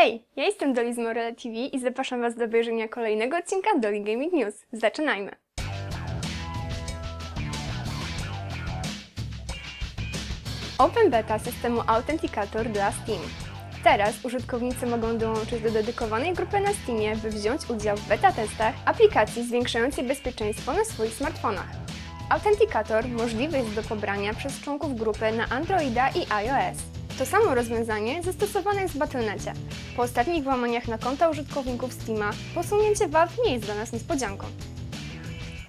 Hej, ja jestem Dolly z TV i zapraszam Was do obejrzenia kolejnego odcinka Dolly Gaming News. Zaczynajmy! Open beta systemu Authenticator dla Steam. Teraz użytkownicy mogą dołączyć do dedykowanej grupy na Steamie, by wziąć udział w beta testach aplikacji zwiększającej bezpieczeństwo na swoich smartfonach. Authenticator możliwy jest do pobrania przez członków grupy na Androida i iOS. To samo rozwiązanie zastosowane jest w Battle.necie. Po ostatnich włamaniach na konta użytkowników Steama, posunięcie Valve nie jest dla nas niespodzianką.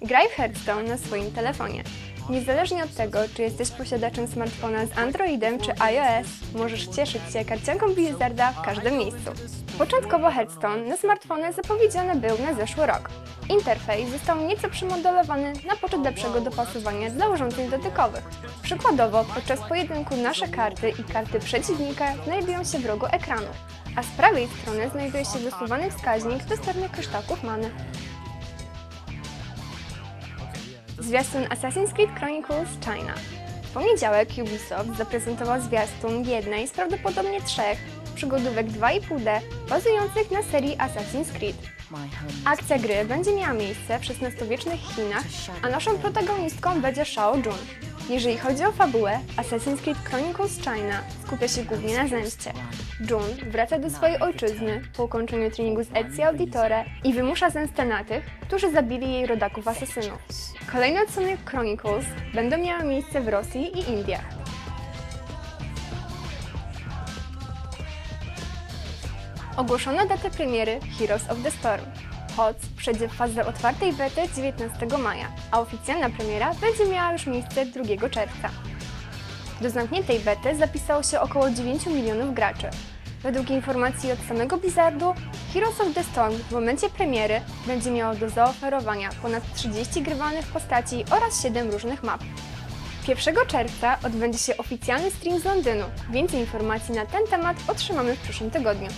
Graj w Hearthstone na swoim telefonie. Niezależnie od tego, czy jesteś posiadaczem smartfona z Androidem czy iOS, możesz cieszyć się karcianką Blizzarda w każdym miejscu. Początkowo Hearthstone na smartfony zapowiedziany był na zeszły rok. Interfejs został nieco przemodelowany na poczet lepszego dopasowania dla urządzeń dotykowych. Przykładowo, podczas pojedynku nasze karty i karty przeciwnika znajdują się w rogu ekranu, a z prawej strony znajduje się wysuwany wskaźnik dostępnych kryształków many. Zwiastun Assassin's Creed Chronicles China. W poniedziałek Ubisoft zaprezentował zwiastun jednej z prawdopodobnie trzech przygodówek 2,5D bazujących na serii Assassin's Creed. Akcja gry będzie miała miejsce w XVI-wiecznych Chinach, a naszą protagonistką będzie Shao Jun. Jeżeli chodzi o fabułę, Assassin's Creed Chronicles China skupia się głównie na zemście. Jun wraca do swojej ojczyzny po ukończeniu treningu z Ezio Auditore i wymusza zemstę na tych, którzy zabili jej rodaków asesynów. Kolejne odsłony Chronicles będą miały miejsce w Rosji i Indiach. Ogłoszono datę premiery Heroes of the Storm. HOTS przejdzie w fazę otwartej bety 19 maja, a oficjalna premiera będzie miała już miejsce 2 czerwca. Do zamkniętej bety zapisało się około 9 milionów graczy. Według informacji od samego Blizzardu, Heroes of the Storm w momencie premiery będzie miało do zaoferowania ponad 30 grywalnych postaci oraz 7 różnych map. 1 czerwca odbędzie się oficjalny stream z Londynu. Więcej informacji na ten temat otrzymamy w przyszłym tygodniu.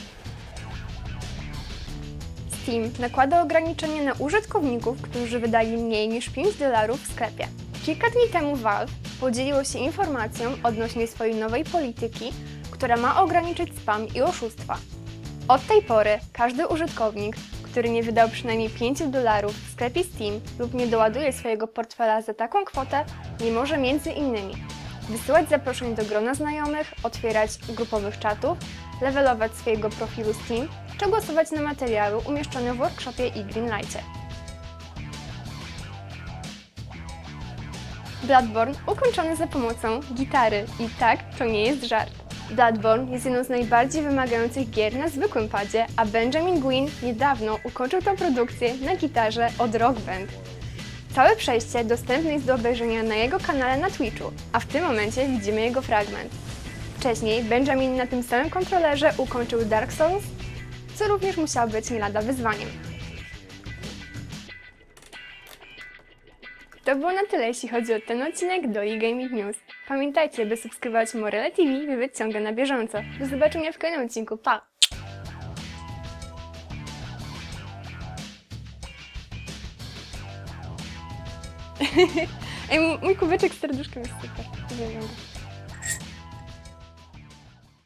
Steam nakłada ograniczenie na użytkowników, którzy wydali mniej niż 5 dolarów w sklepie. Kilka dni temu Valve podzieliło się informacją odnośnie swojej nowej polityki, która ma ograniczyć spam i oszustwa. Od tej pory każdy użytkownik, który nie wydał przynajmniej 5 dolarów w sklepie Steam lub nie doładuje swojego portfela za taką kwotę, nie może między innymi wysyłać zaproszeń do grona znajomych, otwierać grupowych czatów, levelować swojego profilu Steam czy głosować na materiały umieszczone w workshopie i Greenlightie. Bloodborne ukończony za pomocą gitary i tak, to nie jest żart. Bloodborne jest jedną z najbardziej wymagających gier na zwykłym padzie, a Benjamin Gwyn niedawno ukończył tę produkcję na gitarze od Rock Band. Całe przejście dostępne jest do obejrzenia na jego kanale na Twitchu, a w tym momencie widzimy jego fragment. Wcześniej Benjamin na tym samym kontrolerze ukończył Dark Souls, co również musiało być nie lada wyzwaniem. To było na tyle, jeśli chodzi o ten odcinek do Gaming News. Pamiętajcie, by subskrybować Morele TV, by być ciągle na bieżąco. Do zobaczenia w kolejnym odcinku. Pa! Ej, mój kubeczek z serduszkiem jest super. Uwielbiam.